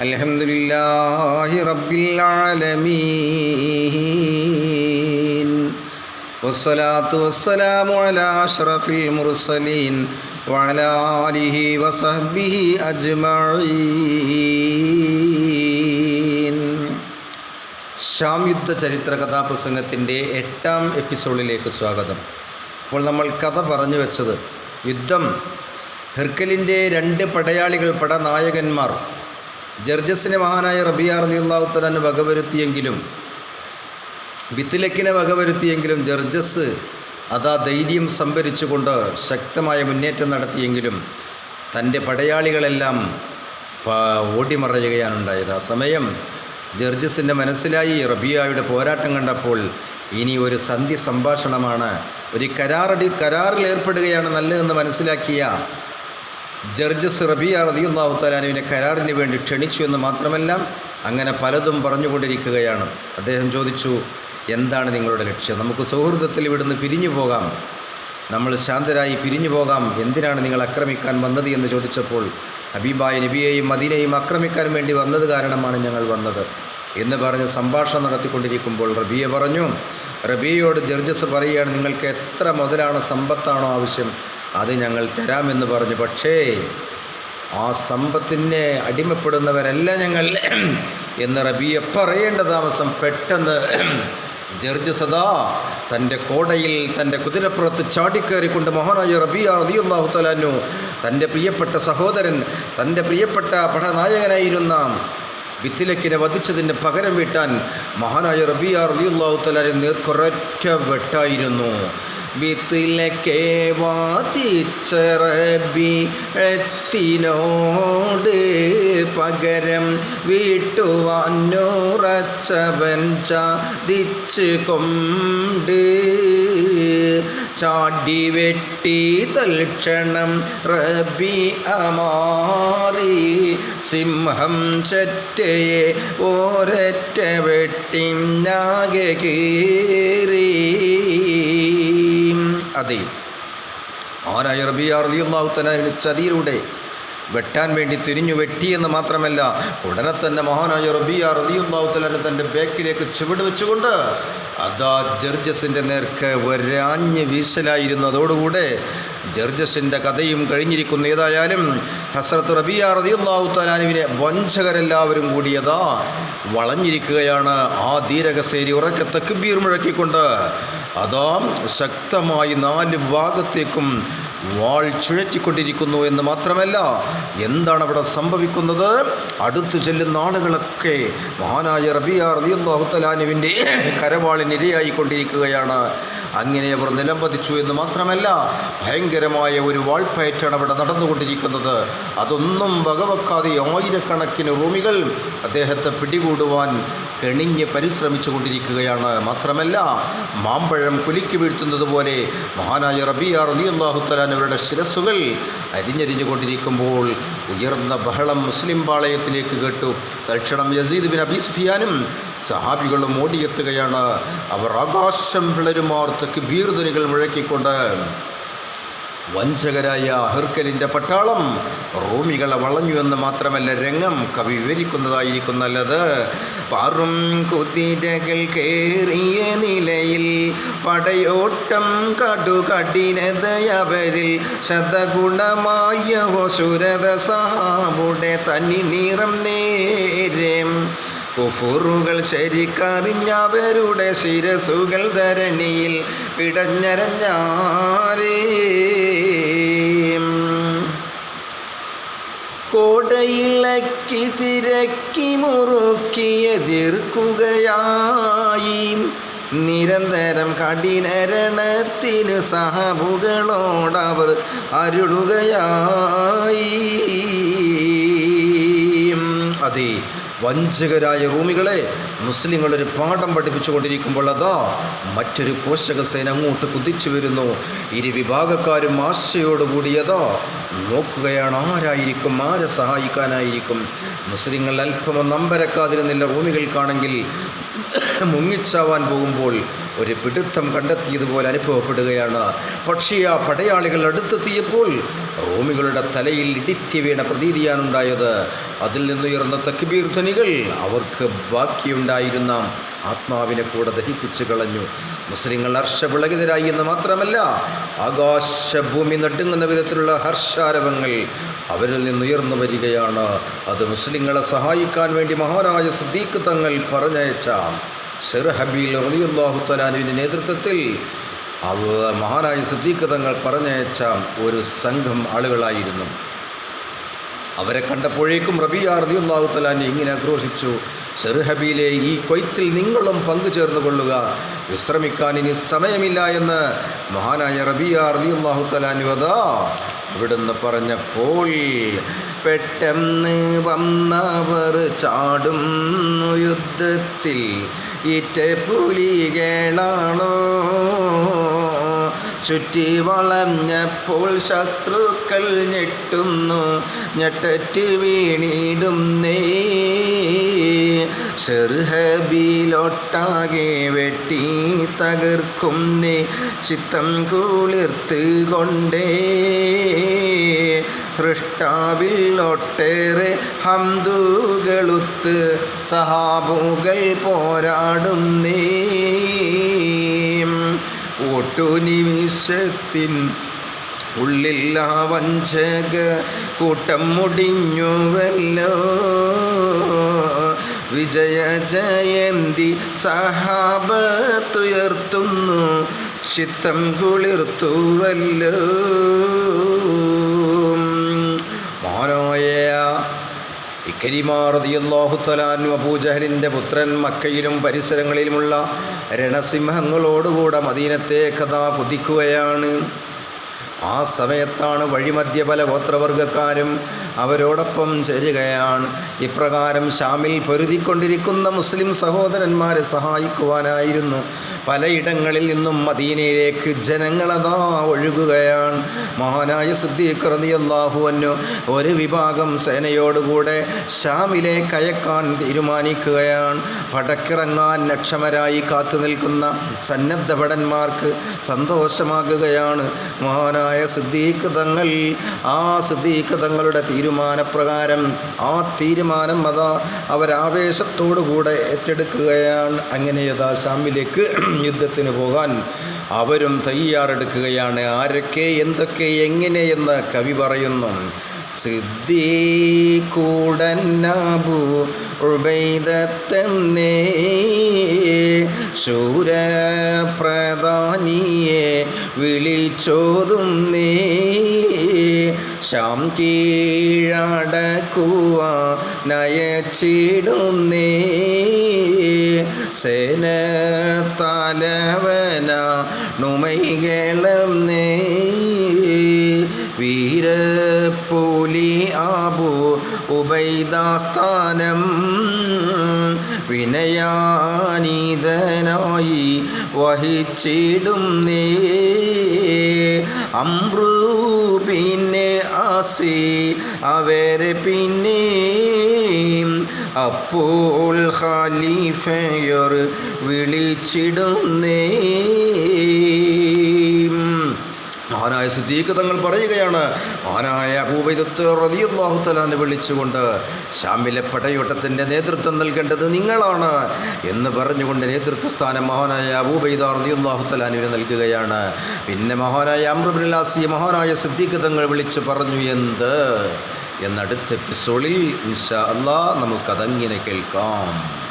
الحمد لله رب العالمين والصلاة والسلام على أشرف المرسلين وعلى آله وصحبه أجمعين sham യുദ്ധ ചരിത്ര കഥാപ്രസംഗത്തിൻ്റെ എട്ടാം എപ്പിസോഡിലേക്ക് സ്വാഗതം അപ്പോൾ നമ്മൾ കഥ പറഞ്ഞു വെച്ചത് യുദ്ധം ഹെർക്കലിൻ്റെ രണ്ട് പടയാളികൾ പടനായകന്മാർ ജർജസിനെ മഹാനായ റബിയാർ നീള്ളാവുത്തലാന് വകവരുത്തിയെങ്കിലും ബിത്തിലക്കിനെ വകവരുത്തിയെങ്കിലും ജർജസ് അതാ ധൈര്യം സംഭരിച്ചുകൊണ്ട് ശക്തമായ മുന്നേറ്റം നടത്തിയെങ്കിലും തന്റെ പടയാളികളെല്ലാം ഓടിമറയുകയാണുണ്ടായത്. ആ സമയം ജർജസിന്റെ മനസ്സിലായി റബിയായുടെ പോരാട്ടം കണ്ടപ്പോൾ ഇനി ഒരു സന്ധി സംഭാഷണമാണ് ഒരു കരാറടി കരാറിൽ ഏർപ്പെടുകയാണ് നല്ലതെന്ന് മനസ്സിലാക്കിയ ജർജസ് റബിയ റതിയുള്ളാഹു താലാനുവിനെ കരാറിന് വേണ്ടി ക്ഷണിച്ചു എന്ന് മാത്രമല്ല അങ്ങനെ പലതും പറഞ്ഞുകൊണ്ടിരിക്കുകയാണ്. അദ്ദേഹം ചോദിച്ചു എന്താണ് നിങ്ങളുടെ ലക്ഷ്യം? നമുക്ക് സൗഹൃദത്തിൽ ഇവിടുന്ന് പിരിഞ്ഞു പോകാം. നമ്മൾ ശാന്തരായി പിരിഞ്ഞു പോകാം. എന്തിനാണ് നിങ്ങൾ ആക്രമിക്കാൻ വന്നത്? എന്ന് ചോദിച്ചപ്പോൾ ഹബീബായ നബിയെയും മദീനയും ആക്രമിക്കാൻ വേണ്ടി വന്നത് കാരണമാണ് ഞങ്ങൾ വന്നത്. എന്ന് പറഞ്ഞ് സംഭാഷണം നടത്തിക്കൊണ്ടിരിക്കുമ്പോൾ റബിയെ പറഞ്ഞു റബിയയോട് ജർജസ് പറയുകയാണ് നിങ്ങൾക്ക് എത്ര മുതലാണ് സമ്പത്താണോ ആവശ്യം? അത് ഞങ്ങൾ തരാമെന്ന് പറഞ്ഞു. പക്ഷേ ആ സമ്പത്തിനെ അടിമപ്പെടുന്നവരല്ല ഞങ്ങൾ. എന്ന് റബിയ പറയേണ്ട താമസം പെട്ടെന്ന് ജർജ് സദാ തന്റെ കോടയിൽ തന്റെ കുതിരപ്പുറത്ത് ചാടിക്കയറിക്കൊണ്ട് മഹാനായ റബിയ തലാനു തന്റെ പ്രിയപ്പെട്ട സഹോദരൻ തന്റെ പ്രിയപ്പെട്ട പടനായകനായിരുന്ന വിത്തിലക്കിനെ വധിച്ചതിന് പകരം വീട്ടാൻ മഹാനായ റബിയ റബിയുള്ളാഹുത്തലാൻ തലാനെ വെട്ടായിരുന്നു. വിത്തിലക്കെ വാദിച്ച റബി എത്തിനോട് പകരം വീട്ടുവാനുറച്ചവൻ ചാദിച്ച് കൊണ്ട് ചാടി വെട്ടി തൽക്ഷണം റബി അമാറി സിംഹം ചറ്റയെ ഓരറ്റ വെട്ടിനാകെ കീറി. അതെ. ആരായ റബിയ റളിയല്ലാഹു തആല ചതിയിലൂടെ വെട്ടാൻ വേണ്ടി തിരിഞ്ഞു വെട്ടിയെന്ന് മാത്രമല്ല ഉടനെ തന്നെ മഹാനായ റബിയ റളിയല്ലാഹു തആല തന്റെ ബാക്കിലേക്ക് ചുവട് വെച്ചുകൊണ്ട് അതാ ജർജസിന്റെ നേർക്ക് ഒരാഞ്ഞ് വീശലായിരുന്നു അതോടുകൂടെ ജർജസിന്റെ കഥയും കഴിഞ്ഞിരിക്കുന്നു. ഏതായാലും ഹസ്രത്ത് റബിയ റളിയല്ലാഹു തലാനുവിനെ വഞ്ചകരെല്ലാവരും കൂടിയതാ വളഞ്ഞിരിക്കുകയാണ് ആ ധീരകസേരി ഉറക്കെ തക്ബീർ മുഴക്കിക്കൊണ്ട്. അതാ ശക്തമായി നാല് ഭാഗത്തേക്കും വാൾ ചുഴറ്റിക്കൊണ്ടിരിക്കുന്നു എന്ന് മാത്രമല്ല എന്താണ് അവിടെ സംഭവിക്കുന്നത്? അടുത്തു ചെല്ലുന്ന ആളുകളൊക്കെ മഹാനായ റബിയ കരവാളിന് കരവാളിനിരയായിക്കൊണ്ടിരിക്കുകയാണ് അങ്ങനെ അവർ നിലംപതിച്ചു എന്ന് മാത്രമല്ല ഭയങ്കരമായ ഒരു വാൾപ്പയറ്റാണ് അവിടെ നടന്നുകൊണ്ടിരിക്കുന്നത്. അതൊന്നും വകവെക്കാതെ ആയിരക്കണക്കിന് റൂമികൾ അദ്ദേഹത്തെ പിടികൂടുവാൻ കെണിഞ്ഞ് പരിശ്രമിച്ചു കൊണ്ടിരിക്കുകയാണ് മാത്രമല്ല മാമ്പഴം കുലുക്കി വീഴ്ത്തുന്നത് പോലെ മഹാനായ റബിയ റബി അള്ളാഹുത്തലാനവരുടെ ശിരസുകൾ അരിഞ്ഞരിഞ്ഞു കൊണ്ടിരിക്കുമ്പോൾ ഉയർന്ന ബഹളം മുസ്ലിം പാളയത്തിലേക്ക് കേട്ടു. തൽക്ഷണം യസീദ് ബിൻ അബി സുഫിയാനും സഹാബികളും ഓടിയെത്തുകയാണ്. അവർ ആകാശം പിളരുമാർത്തക്ക് ബീർധനികൾ മുഴക്കിക്കൊണ്ട് വഞ്ചകരായ ഹെർക്കലിന്റെ പട്ടാളം. റോമികളെ വളഞ്ഞു എന്ന് മാത്രമല്ല രംഗം കവി വിവരിക്കുന്നതായിരിക്കും നല്ലത്. പാറും കുതിരകൾ കേറിയ നിലയിൽ പടയോട്ടം കടുകഠിനതയവരിൽ ശതഗുണമായ സുരത സാമുടെ തനി നിറം നേരെ കുഫുറുകൾ ശരിക്കറിഞ്ഞവരുടെ ശിരസുകൾ ധരണിയിൽ പിടഞ്ഞരഞ്ഞാരേ കോടയിളക്കി തിരക്കി മുറുക്കി എതിർക്കുകയായി. നിരന്തരം കഠിനരണത്തിന് സഹബുകളോടവർ അരുളുകയായി. അതെ വഞ്ചകരായ റൂമികളെ മുസ്ലിങ്ങൾ ഒരു പാഠം പഠിപ്പിച്ചുകൊണ്ടിരിക്കുമ്പോൾ അതാ മറ്റൊരു പോഷക പോഷകസേന അങ്ങോട്ട് കുതിച്ചു വരുന്നു. ഇരു വിഭാഗക്കാരും ആശയോടുകൂടിയതാ നോക്കുകയാണ് ആരായിരിക്കും ആരെ സഹായിക്കാനായിരിക്കും. മുസ്ലിങ്ങൾ അല്പം നമ്പരക്കാതിരുന്നില്ല റൂമികൾക്കാണെങ്കിൽ മുങ്ങിച്ചാവാൻ പോകുമ്പോൾ ഒരു പിടുത്തം കണ്ടെത്തിയതുപോലെ അനുഭവപ്പെടുകയാണ്. പക്ഷേ ആ പടയാളികൾ അടുത്തെത്തിയപ്പോൾ റോമികളുടെ തലയിൽ ഇടിച്ചു വീണ പ്രതീതിയാണുണ്ടായത്. അതിൽ നിന്നുയർന്ന തക്ബീർ ധ്വനികൾ അവർക്ക് ബാക്കിയുണ്ടായിരുന്ന ആത്മാവിനെ കൂടെ ദഹിപ്പിച്ചു കളഞ്ഞു. മുസ്ലിങ്ങൾ ഹർഷപുളകിതരായി എന്ന് മാത്രമല്ല ആകാശഭൂമി നടുങ്ങുന്ന വിധത്തിലുള്ള ഹർഷാരവങ്ങൾ അവരിൽ നിന്നുയർന്നു വരികയാണ്. അത് മുസ്ലിങ്ങളെ സഹായിക്കാൻ വേണ്ടി മഹാരാജ സിദ്ദീഖ് തങ്ങൾ പറഞ്ഞയച്ച ഷെർ ഹബീൽ റളിയല്ലാഹു തലാനുവിന്റെ നേതൃത്വത്തിൽ അത് മഹാനായ സുദ്ദീഖ് തങ്ങൾ പറഞ്ഞയച്ച ഒരു സംഘം ആളുകളായിരുന്നു. അവരെ കണ്ടപ്പോഴേക്കും റബിയ റളിയല്ലാഹു തലാനെ ഇങ്ങനെ ആക്രോശിച്ചു ഷെർഹബിയിലെ ഈ കൊയ്ത്തിൽ നിങ്ങളും പങ്കുചേർന്ന് കൊള്ളുക. വിശ്രമിക്കാൻ ഇനി സമയമില്ല എന്ന് മഹാനായ റബിയ റളിയല്ലാഹു തലാനു അതാ അവിടുന്ന് പറഞ്ഞപ്പോൾ പെട്ടെന്ന് വന്നവർ ചാടുന്നു യുദ്ധത്തിൽ ഇറ്റ പുലികളാണോ? ചുറ്റി വളഞ്ഞപ്പോൾ ശത്രുക്കൾ ഞെട്ടുന്നു. ഞെട്ടറ്റ് വീണിടുന്നേ ഷെർഹബിലൊട്ടാകെ വെട്ടി തകർക്കുന്നേ ചിത്തം കുളിർത്ത് കൊണ്ടേ. സൃഷ്ടാവിൽ ഒട്ടേറെ ഹംദുകളുത്ത് സഹാബുകൾ പോരാടുന്നേ. ഒട്ടുനിമിഷത്തിൻ ഉള്ളിൽ ആ വഞ്ചക കൂട്ടം മുടിഞ്ഞുവല്ലോ. വിജയ ജയന്തി സഹാബത്തുയർത്തുന്നു ചിത്തം കുളിർത്തുവല്ലോ. മഹാനായ ഇക്കരിമാറിയല്ലാഹുത്തലാനു അബൂജഹലിന്റെ പുത്രൻ മക്കയിലും പരിസരങ്ങളിലുമുള്ള രണസിംഹങ്ങളോടുകൂടെ മദീനത്തെ കഥ കുതിക്കുകയാണ് ആ സമയത്താണ് വഴിമധ്യ പല ഗോത്രവർഗക്കാരും അവരോടൊപ്പം ചേരുകയാണ്. ഇപ്രകാരം ഷാമിൽ പൊരുതിക്കൊണ്ടിരിക്കുന്ന മുസ്ലിം സഹോദരന്മാരെ സഹായിക്കുവാനായിരുന്നു. പലയിടങ്ങളിൽ നിന്നും മദീനയിലേക്ക് ജനങ്ങളതാ ഒഴുകുകയാണ്. മഹാനായ സിദ്ദീഖ് അൻഹു ഒരു വിഭാഗം സേനയോടുകൂടെ ഷാമിലേക്ക് അയക്കാൻ തീരുമാനിക്കുകയാണ്. പടക്കിറങ്ങാൻ ലക്ഷമരായി കാത്തു നിൽക്കുന്ന സന്നദ്ധ ഭടന്മാർക്ക് സന്തോഷമാകുകയാണ്. മഹാനായ സിദ്ദീഖ് തങ്ങൾ ആ സിദ്ദീഖ് തങ്ങളുടെ തീരുമാനപ്രകാരം ആ തീരുമാനം അതാ അവരാവേശത്തോടുകൂടെ ഏറ്റെടുക്കുകയാണ്. അങ്ങനെ യഥാ ഷാമിലേക്ക് യുദ്ധത്തിന് പോകാൻ അവരും തയ്യാറെടുക്കുകയാണ്. ആരൊക്കെ എന്തൊക്കെ എങ്ങനെയെന്ന് കവി പറയുന്നു. സിദ്ദീകൂടന്നാബു ഉബൈദത്തെന്നേ ശൂരപ്രധാനിയെ വിളിച്ചോതും നീ ശാം കീഴടക്കുവ നയച്ചിടുന്നേ. സേന തലവന നുമൈകളം നേ. വീരപ്പൂലി ആബു ഉബൈദാസ്ഥാനം. വിനയാനീതനായി വഹിച്ചിടും നേ. അമ്രു പിന്നെ ആസി അവരെ പിന്നെ അപ്പോൾ ഖലീഫയർ വിളിച്ചിടുന്നേ. മഹാനായ സിദ്ദീഖ് തങ്ങൾ പറയുകയാണ് മഹാനായ അബൂബൈദത്ത് റതിയുല്ലാഹു വിളിച്ചുകൊണ്ട് ഷാമിലെ പടയോട്ടത്തിന്റെ നേതൃത്വം നൽകേണ്ടത് നിങ്ങളാണ് എന്ന് പറഞ്ഞുകൊണ്ട് നേതൃത്വ സ്ഥാനം മഹാനായ അബൂബൈദ റതിയുല്ലാഹു നൽകുകയാണ്. പിന്നെ മഹാനായ അമ്രുബിലാസി മഹാനായ സിദ്ദീഖ് തങ്ങൾ വിളിച്ചു പറഞ്ഞു എന്ത്? എന്നടുത്ത എപ്പിസോഡിൽ ഇൻഷാ അല്ലാ നമുക്കതങ്ങനെ കേൾക്കാം.